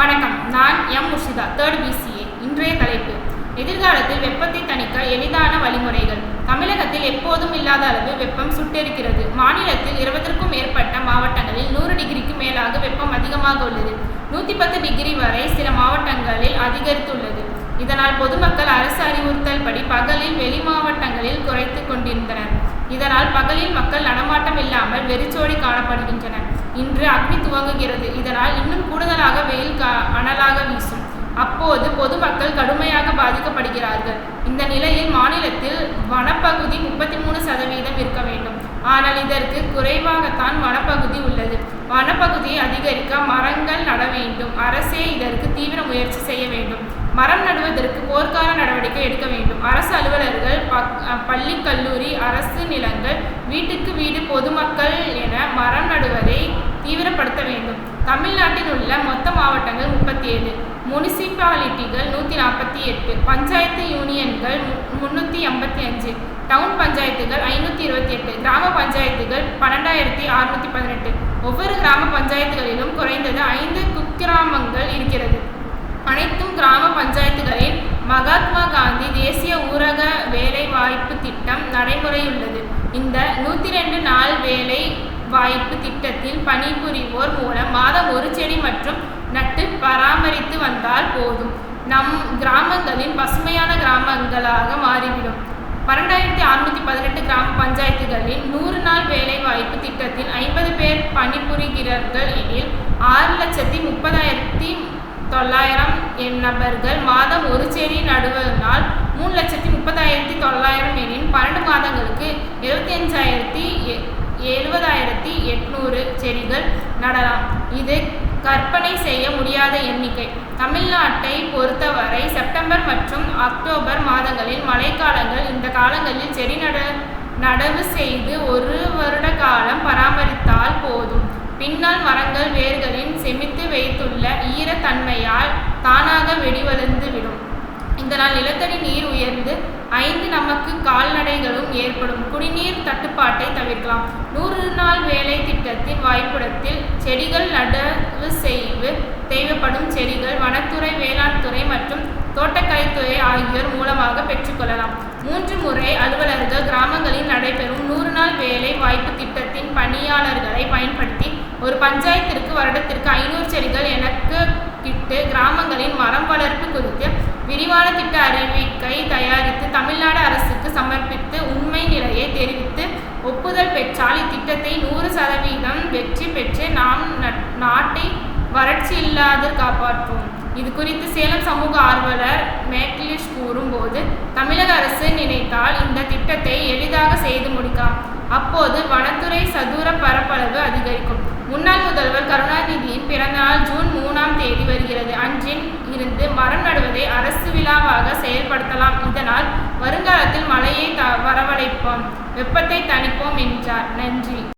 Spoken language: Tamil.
வணக்கம். நான் எம். முர்ஷிதா தேர்ட் பிசிஏ இன்றைய தலைப்பு. எதிர்காலத்தில் வெப்பத்தை தணிக்க எளிதான வழிமுறைகள். தமிழகத்தில் எப்போதும் இல்லாத அளவு வெப்பம் சுட்டெரிக்கிறது. மாநிலத்தில் இருபதற்கும் மேற்பட்ட மாவட்டங்களில் நூறு டிகிரிக்கு மேலாக வெப்பம் அதிகமாக உள்ளது. நூற்றி பத்து டிகிரி வரை சில மாவட்டங்களில் அதிகரித்துள்ளது. இதனால் பொதுமக்கள் அரசு அறிவுறுத்தல் படி பகலில் வெளி மாவட்டங்களில் குறைத்து கொண்டிருந்தனர். இதனால் பகலில் வெறிச்சோடி காணப்படுகின்றன. இன்று அக்னி துவங்குகிறது. இதனால் இன்னும் கூடுதலாக வெயில் கா அனலாக வீசும். அப்போது பொதுமக்கள் கடுமையாக பாதிக்கப்படுகிறார்கள். இந்த நிலையில் மாநிலத்தில் வனப்பகுதி முப்பத்தி மூணு சதவீதம் இருக்க வேண்டும். ஆனால் இதற்கு குறைவாகத்தான் வனப்பகுதி உள்ளது. வனப்பகுதியை அதிகரிக்க மரங்கள் நட வேண்டும். அரசே இதற்கு தீவிர முயற்சி செய்ய வேண்டும். மரம் நடுவதற்கு போர்க்கால நடவடிக்கை எடுக்க வேண்டும். அரசு அலுவலர்கள் பள்ளி கல்லூரி அரசு நிலங்கள் வீட்டுக்கு வீடு பொதுமக்கள் என மரம் நடுவதை தீவிரப்படுத்த வேண்டும். தமிழ்நாட்டில் உள்ள மொத்த மாவட்டங்கள் முப்பத்தி ஏழு முனிசிபாலிட்டிகள் நூற்றி நாற்பத்தி எட்டு பஞ்சாயத்து யூனியன்கள் முன்னூற்றி எண்பத்தி அஞ்சு டவுன் பஞ்சாயத்துகள் ஐநூற்றி இருபத்தி எட்டு கிராம பஞ்சாயத்துகள் பன்னெண்டாயிரத்தி அறுநூற்றி பதினெட்டு ஒவ்வொரு கிராம பஞ்சாயத்துகளிலும் குறைந்தது ஐந்து குக்கிராமங்கள் இருக்கிறது. அனைத்தும் கிராம இந்த நூற்றி ரெண்டு நாள் வேலை வாய்ப்பு திட்டத்தில் பணிபுரிவோர் மூலம் மாதம் ஒரு செடி மற்றும் நட்டு பராமரித்து வந்தால் போதும். நம் கிராமங்களின் பசுமையான கிராமங்களாக மாறிவிடும். பன்னெண்டாயிரத்தி அறுநூற்றி பதினெட்டு கிராம பஞ்சாயத்துகளில் நூறு நாள் வேலை வாய்ப்பு திட்டத்தில் ஐம்பது பேர் பணிபுரிகிறார்கள் எனில் ஆறு லட்சத்தி முப்பதாயிரத்தி தொள்ளாயிரம் என் நபர்கள் மாதம் ஒரு செடி நடுவதனால் மூணு லட்சத்தி முப்பதாயிரத்தி தொள்ளாயிரம் எனின் பன்னெண்டு மாதங்களுக்கு எழுபத்தி அஞ்சாயிரத்தி எழுபதாயிரத்தி எட்நூறு செடிகள் நடலாம். இது கற்பனை செய்ய முடியாத எண்ணிக்கை. தமிழ்நாட்டை பொறுத்தவரை செப்டம்பர் மற்றும் அக்டோபர் மாதங்களில் மழைக்காலங்கள் இந்த காலங்களில் செடி நட நடவு செய்து ஒரு வருட காலம் பராமரித்தால் போதும். பின்னால் மரங்கள் வேர்களின் செமித்து வைத்துள்ள ஈரத்தன்மையால் தானாக வெடிவழிந்து விடும். இதனால் நிலத்தடி நீர் உயர்ந்து ஐந்து நமக்கு கால்நடைகளும் ஏற்படும். குடிநீர் தவிர்க்கலாம். நூறு நாள் வேலை திட்டத்தின் வாய்ப்புடத்தில் செடிகள் நடவு செய்வு தேவைப்படும் செடிகள் வனத்துறை வேளாண் துறை மற்றும் தோட்டக்கலைத்துறை ஆகியோர் மூலமாக பெற்றுக்கொள்ளலாம் மூன்று முறை அலுவலர்கள் கிராமங்களில் நடைபெறும் நூறு நாள் வேலை வாய்ப்பு திட்டத்தின் பணியாளர்களை பயன்படுத்தி ஒரு பஞ்சாயத்திற்கு வருடத்திற்கு ஐநூறு செடிகள் எனக்கு கிட்டு கிராமங்களின் மரம் வளர்ப்பு குறித்து விரிவான திட்ட அறிவிக்கை தயாரித்து தமிழ்நாடு அரசுக்கு சமர்ப்பித்து உண்மை நிலையை தெரிவித்து ஒப்புதல் பெற்றால் இத்திட்டத்தை நூறு சதவீதம் வெற்றி பெற்று நாம் நாட்டை வறட்சி இல்லாது காப்பாற்றுவோம். இது குறித்து சேலம் சமூக ஆர்வலர் மேக்லிஷ் கூறும்போது தமிழக அரசு நினைத்தால் இந்த திட்டத்தை எளிதாக செய்து முடிக்கலாம். அப்போது வனத்துறை சதுர பரப்பளவு அதிகரிக்கும். முன்னாள் முதல்வர் கருணாநிதி வெப்பத்தை தணிப்போம் என்றார். நன்றி.